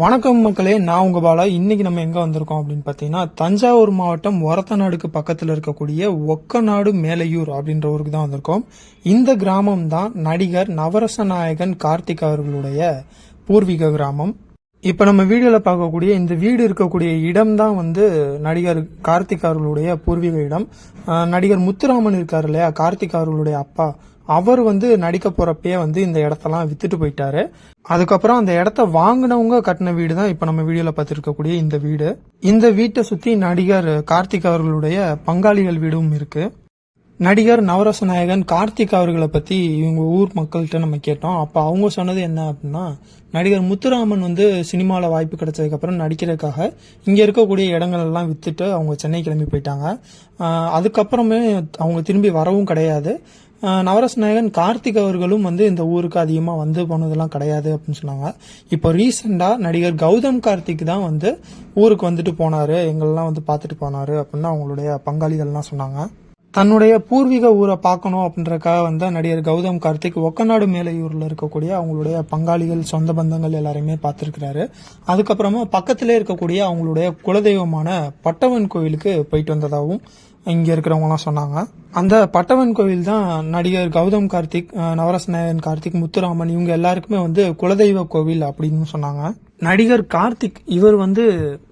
வணக்கம் மக்களே நான் உங்க பாலா. இன்னைக்கு நம்ம எங்க வந்திருக்கோம் அப்படின்னு பார்த்தீங்கன்னா தஞ்சாவூர் மாவட்டம் ஒரத்தநாடுக்கு பக்கத்தில் இருக்கக்கூடிய ஒக்கநாடு மேலையூர் அப்படின்ற ஊருக்கு தான் வந்திருக்கோம். இந்த கிராமம் தான் நடிகர் நவரச நாயகன் கார்த்திக் அவர்களுடைய பூர்வீக கிராமம். இப்போ நம்ம வீடியோவில் பார்க்கக்கூடிய இந்த வீடு இருக்கக்கூடிய இடம் தான் வந்து நடிகர் கார்த்திக் அவர்களுடைய பூர்வீக இடம். நடிகர் முத்துராமன் இருக்கார் இல்லையா? கார்த்திக் அவர்களுடைய அப்பா. அவர் வந்து நடிக்க போறப்பயே வந்து இந்த இடத்தெல்லாம் வித்துட்டு போயிட்டாரு. அதுக்கப்புறம் அந்த இடத்த வாங்கினவங்க கட்டின வீடு தான் இப்போ நம்ம வீடியோல பார்த்துருக்கக்கூடிய இந்த வீடு. இந்த வீட்டை சுத்தி நடிகர் கார்த்திக் அவர்களுடைய பங்காளிகள் வீடும் இருக்கு. நடிகர் நவரச நாயகன் கார்த்திக் அவர்களை பற்றி இவங்க ஊர் மக்கள்கிட்ட நம்ம கேட்டோம். அப்போ அவங்க சொன்னது என்ன அப்படின்னா நடிகர் முத்துராமன் வந்து சினிமாவில் வாய்ப்பு கிடைச்சதுக்கப்புறம் நடிக்கிறதுக்காக இங்கே இருக்கக்கூடிய இடங்கள் எல்லாம் அவங்க சென்னை கிளம்பி போயிட்டாங்க. அதுக்கப்புறமே அவங்க திரும்பி வரவும் கிடையாது. நவரச நாயகன் கார்த்திக் அவர்களும் வந்து இந்த ஊருக்கு அதிகமாக வந்து போனதெல்லாம் கிடையாது அப்படின்னு சொன்னாங்க. இப்போ ரீசெண்டாக நடிகர் கௌதம் கார்த்திக் தான் வந்து ஊருக்கு வந்துட்டு போனாரு. எங்கள்லாம் வந்து பார்த்துட்டு போனாரு அப்படின்னு அவங்களுடைய பங்காளிகள்லாம் சொன்னாங்க. தன்னுடைய பூர்வீக ஊரை பார்க்கணும் அப்படின்றக்காக வந்த நடிகர் கௌதம் கார்த்திக் ஒக்கநாடு மேலையூரில் இருக்கக்கூடிய அவங்களுடைய பங்காளிகள் சொந்த பந்தங்கள் எல்லாரையுமே பார்த்துருக்கிறாரு. அதுக்கப்புறமா பக்கத்திலே இருக்கக்கூடிய அவங்களுடைய குலதெய்வமான பட்டவன் கோவிலுக்கு போயிட்டு வந்ததாகவும் இங்கே இருக்கிறவங்கலாம் சொன்னாங்க. அந்த பட்டவன் கோவில் தான் நடிகர் கௌதம் கார்த்திக் நவரசநாயகன் கார்த்திக் முத்துராமன் இவங்க எல்லாருக்குமே வந்து குலதெய்வ கோவில் அப்படின்னு சொன்னாங்க. நடிகர் கார்த்திக் இவர் வந்து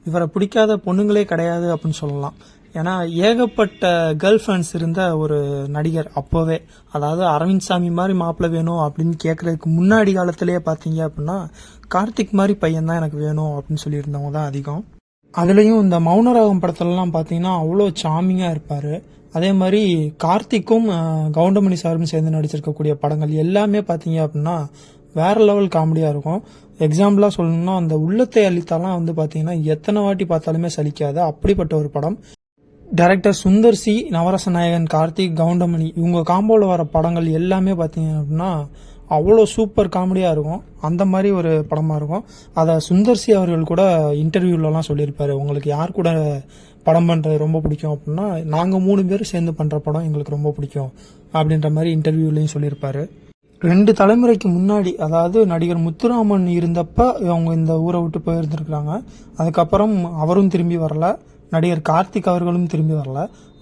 இவரை பிடிக்காத பொண்ணுங்களே கிடையாது அப்படின்னு சொல்லலாம். ஏன்னா ஏகப்பட்ட கேர்ள் ஃப்ரெண்ட்ஸ் இருந்த ஒரு நடிகர் அப்போவே. அதாவது அரவிந்த் சாமி மாதிரி மாப்பிள்ளை வேணும் அப்படின்னு கேட்குறதுக்கு முன்னாடி காலத்திலேயே பார்த்தீங்க அப்படின்னா கார்த்திக் மாதிரி பையன் தான் எனக்கு வேணும் அப்படின்னு சொல்லியிருந்தவங்க தான் அதிகம். அதுலேயும் இந்த மௌனராகம் படத்துலலாம் பார்த்தீங்கன்னா அவ்வளோ சாமிங்காக இருப்பார். அதே மாதிரி கார்த்திக்கும் கவுண்டமணி சாரும் சேர்ந்து நடிச்சிருக்கக்கூடிய படங்கள் எல்லாமே பார்த்தீங்க அப்படின்னா வேற லெவல் காமெடியாக இருக்கும். எக்ஸாம்பிளாக சொல்லணும்னா அந்த உள்ளத்தை அளித்தாலாம் வந்து பார்த்தீங்கன்னா எத்தனை வாட்டி பார்த்தாலுமே சலிக்காது. அப்படிப்பட்ட ஒரு படம். டைரக்டர் சுந்தர் சி நவரச நாயகன் கார்த்திக் கவுண்டமணி இவங்க காம்போவில் வர படங்கள் எல்லாமே பார்த்தீங்க அப்படின்னா அவ்வளோ சூப்பர் காமெடியாக இருக்கும். அந்த மாதிரி ஒரு படமாக இருக்கும். அதை சுந்தர் சி அவர்கள் கூட இன்டர்வியூலலாம் சொல்லியிருப்பாரு. உங்களுக்கு யார் கூட படம் பண்ணுறது ரொம்ப பிடிக்கும் அப்படின்னா நாங்கள் மூணு பேர் சேர்ந்து பண்ணுற படம் எங்களுக்கு ரொம்ப பிடிக்கும் அப்படின்ற மாதிரி இன்டர்வியூலையும் சொல்லியிருப்பாரு. ரெண்டு தலைமுறைக்கு முன்னாடி அதாவது நடிகர் முத்துராமன் இருந்தப்ப அவங்க இந்த ஊரை விட்டு போயிருந்திருக்கிறாங்க. அதுக்கப்புறம் அவரும் திரும்பி வரல. நடிகர் கார்த்திக் அவர்களும் திரும்பி வரல.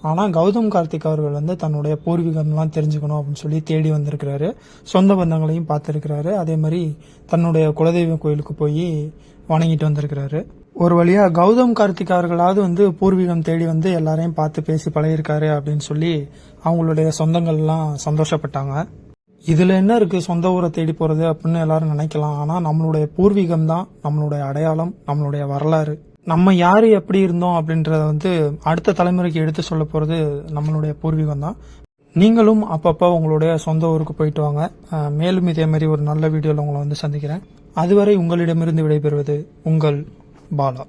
ஆனால் கௌதம் கார்த்திக் அவர்கள் வந்து தன்னுடைய பூர்வீகம்லாம் தெரிஞ்சுக்கணும் அப்படின்னு சொல்லி தேடி வந்திருக்கிறாரு. சொந்த பந்தங்களையும் பார்த்துருக்கிறாரு. அதே மாதிரி தன்னுடைய குலதெய்வ கோயிலுக்கு போய் வணங்கிட்டு வந்திருக்கிறாரு. ஒரு வழியாக கௌதம் கார்த்திக் அவர்களாவது வந்து பூர்வீகம் தேடி வந்து எல்லாரையும் பார்த்து பேசி பழகிருக்காரு அப்படின்னு சொல்லி அவங்களுடைய சொந்தங்கள்லாம் சந்தோஷப்பட்டாங்க. இதில் என்ன இருக்குது சொந்த ஊரை தேடி போகிறது அப்படின்னு எல்லாரும் நினைக்கலாம். ஆனால் நம்மளுடைய பூர்வீகம் தான் நம்மளுடைய அடையாளம் நம்மளுடைய வரலாறு. நம்ம யார் எப்படி இருந்தோம் அப்படின்றத வந்து அடுத்த தலைமுறைக்கு எடுத்து சொல்ல போகிறது நம்மளுடைய பூர்வீகம் தான். நீங்களும் அப்பப்போ உங்களுடைய சொந்த ஊருக்கு போயிட்டு வாங்க. மேலும் இதே மாதிரி ஒரு நல்ல வீடியோவில் உங்களை வந்து சந்திக்கிறேன். அதுவரை உங்களிடமிருந்து விடைபெறுவது உங்கள் பாலா.